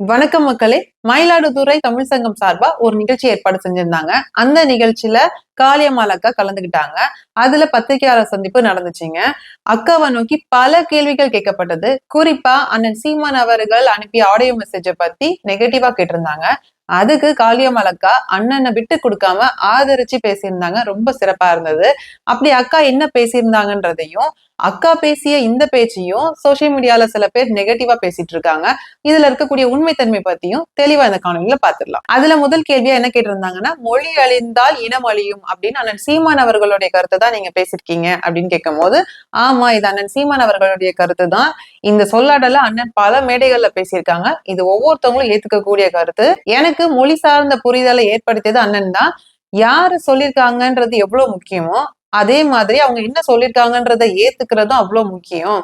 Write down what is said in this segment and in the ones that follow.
வணக்கம் மக்களே. மயிலாடுதுறை தமிழ் சங்கம் சார்பா ஒரு நிகழ்ச்சி ஏற்பாடு செஞ்சிருந்தாங்க. அந்த நிகழ்ச்சியில காளியம்மாள் அக்கா கலந்துகிட்டாங்க. அதுல பத்திரிகையாளர் சந்திப்பு நடந்துச்சுங்க. அக்காவை நோக்கி பல கேள்விகள் கேட்கப்பட்டது. குறிப்பா அண்ணன் சீமான் அவர்கள் அனுப்பிய ஆடியோ மெசேஜை பத்தி நெகட்டிவா கேட்டிருந்தாங்க. அதுக்கு காளியம் அக்கா அண்ணனை விட்டு கொடுக்காம ஆதரிச்சு பேசியிருந்தாங்க. ரொம்ப சிறப்பா இருந்தது. அப்படி அக்கா என்ன பேசியிருந்தாங்கன்றதையும் அக்கா பேசிய இந்த பேச்சையும் சோசியல் மீடியால சில பேர் நெகட்டிவா பேசிட்டு இருக்காங்க. இதுல இருக்கக்கூடிய உண்மைத்தன்மை பத்தியும் தெளிவா இந்த காணொலியில பாத்துடலாம். அதுல முதல் கேள்வியா என்ன கேட்டிருந்தாங்கன்னா மொழி அழிந்தால் இனம் அழியும் அப்படின்னு அண்ணன் சீமான் அவர்களுடைய கருத்தை தான் நீங்க பேசிருக்கீங்க அப்படின்னு கேட்கும் போது ஆமா இது அண்ணன் சீமான் அவர்களுடைய கருத்து தான். இந்த சொல்லாடல அண்ணன் பல மேடைகள்ல பேசியிருக்காங்க. இது ஒவ்வொருத்தவங்களும் ஏத்துக்கக்கூடிய கருத்து. எனக்கு மொழி சார்ந்த புரிதலை ஏற்படுத்தியது அண்ணன் தான். யாரு சொல்லியிருக்காங்கன்றது எவ்வளவு முக்கியமோ அதே மாதிரி அவங்க என்ன சொல்லியிருக்காங்கன்றத ஏத்துக்கிறதும் அவ்வளவு முக்கியம்.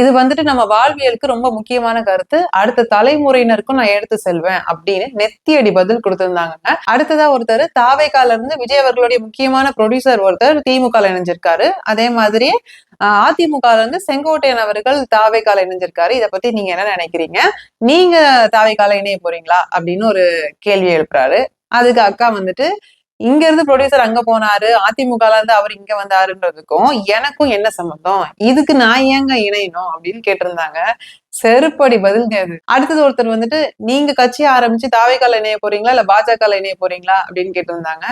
இது வந்துட்டு நம்ம வாழ்வியலுக்கு ரொம்ப முக்கியமான கருத்து. அடுத்த தலைமுறையினருக்கும் நான் எடுத்து செல்வேன் அப்படின்னு நெத்தியடி பதில் கொடுத்திருந்தாங்க அடுத்ததா ஒருத்தர் தாவைக்கால இருந்து விஜய் அவர்களுடைய முக்கியமான ப்ரொடியூசர் ஒருத்தர் திமுக இணைஞ்சிருக்காரு. அதே மாதிரி அதிமுக இருந்து செங்கோட்டையன் அவர்கள் தாவைக்கால இணைஞ்சிருக்காரு. இதை பத்தி நீங்க என்ன நினைக்கிறீங்க? நீங்க தாவைக்கால இணைய போறீங்களா? அப்படின்னு ஒரு கேள்வி எழுப்புறாரு. அதுக்கு அக்கா வந்துட்டு இங்க இருந்து ப்ரொடியூசர் அங்க போனாரு அதிமுகல இருந்து அவர் இங்க வந்தாருன்றதுக்கும் எனக்கும் என்ன சம்பந்தம்? இதுக்கு நான் ஏங்க இணையணும் அப்படின்னு கேட்டிருந்தாங்க. செருப்படி பதில் அது அடுத்தது ஒருத்தர் வந்துட்டு நீங்க கட்சி ஆரம்பிச்சு தாவைக்கால இணைய போறீங்களா? இல்ல பாஜக இணைய போறீங்களா? அப்படின்னு கேட்டிருந்தாங்க.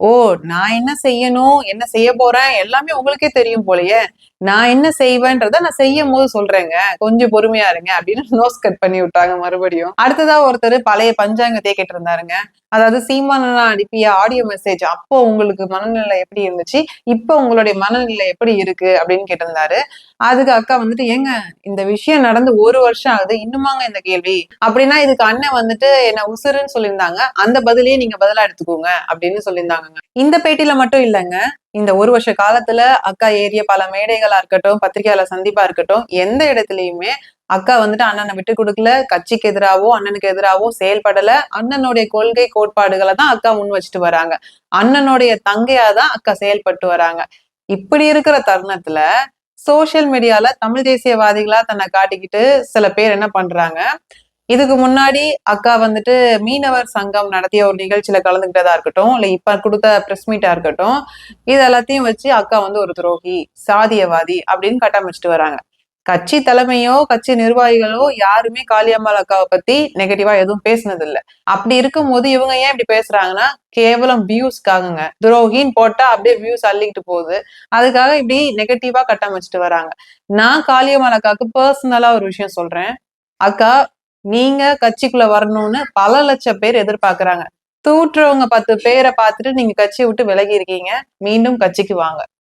ஓ நான் என்ன செய்யணும்? என்ன செய்ய போறேன்? எல்லாமே உங்களுக்கே தெரியும் போலயே. நான் என்ன செய்வேன்றத நான் செய்யும் போது சொல்றேங்க. கொஞ்சம் பொறுமையா இருங்க. அப்படின்னு நோஸ் கட் பண்ணி விட்டாங்க மறுபடியும். அடுத்ததா ஒருத்தர் பழைய பஞ்சாங்கத்தையே கேட்டு இருந்தாருங்க அதாவது சீமானா அனுப்பிய ஆடியோ மெசேஜ் அப்போ உங்களுக்கு மனநிலை எப்படி இருந்துச்சு? இப்போ உங்களுடைய மனநிலை எப்படி இருக்கு? அப்படின்னு கேட்டிருந்தாரு. அதுக்கு அக்கா வந்துட்டு ஏங்க இந்த விஷயம் நடந்து ஒரு வருஷம் ஆகுது இன்னுமாங்க இந்த கேள்வி. அப்படின்னா இதுக்கு அண்ணன் வந்துட்டு என்ன உசுருன்னு சொல்லியிருந்தாங்க. அந்த பதிலையே நீங்க பதிலா எடுத்துக்கோங்க அப்படின்னு சொல்லியிருந்தாங்க இந்த பேட்டியில மட்டும் இல்லைங்க. இந்த ஒரு வருஷ காலத்துல அக்கா ஏறிய பல மேடைகளா இருக்கட்டும் பத்திரிகையாளர் சந்திப்பா இருக்கட்டும் எந்த இடத்துலயுமே அக்கா வந்துட்டு அண்ணனை விட்டு கொடுக்கல. கட்சிக்கு எதிராவோ அண்ணனுக்கு எதிராவோ செயல்படல. அண்ணனுடைய கொள்கை கோட்பாடுகளை தான் அக்கா முன் வச்சுட்டு வராங்க. அண்ணனுடைய தங்கையா தான் அக்கா செயல்பட்டு வராங்க. இப்படி இருக்கிற தருணத்துல சோசியல் மீடியால தமிழ் தேசியவாதிகளா தன்னை காட்டிக்கிட்டு சில பேர் என்ன பண்றாங்க? இதுக்கு முன்னாடி அக்கா வந்துட்டு மீனவர் சங்கம் நடத்திய ஒரு நிகழ்ச்சியில கலந்துகிட்டதா இருக்கட்டும் இல்ல இப்ப கொடுத்த பிரஸ் மீட்டா இருக்கட்டும் இது எல்லாத்தையும் வச்சு அக்கா வந்து ஒரு துரோகி சாதியவாதி அப்படின்னு கட்டமைச்சிட்டு வராங்க. கட்சி தலைமையோ கட்சி நிர்வாகிகளோ யாருமே காளியம்மாள் அக்காவை பத்தி நெகட்டிவா எதுவும் பேசினது இல்ல அப்படி இருக்கும் போது இவங்க ஏன் இப்படி பேசுறாங்கன்னா கேவலம் வியூஸ்க்காகங்க துரோகின்னு போட்டா அப்படியே வியூஸ் அள்ளிக்கிட்டு போகுது. அதுக்காக இப்படி நெகட்டிவா கட்டமைச்சிட்டு வராங்க. நான் காளியம்மாள் அக்காவுக்கு பர்சனலா ஒரு விஷயம் சொல்றேன். அக்கா நீங்க கட்சிக்குள்ள வரணும்னு பல லட்சம் பேர் எதிர்பார்க்கறாங்க. தூற்றுறவங்க பத்து பேரை பார்த்துட்டு நீங்க கட்சியை விட்டு விலகி இருக்கீங்க. மீண்டும் கட்சிக்கு வாங்க.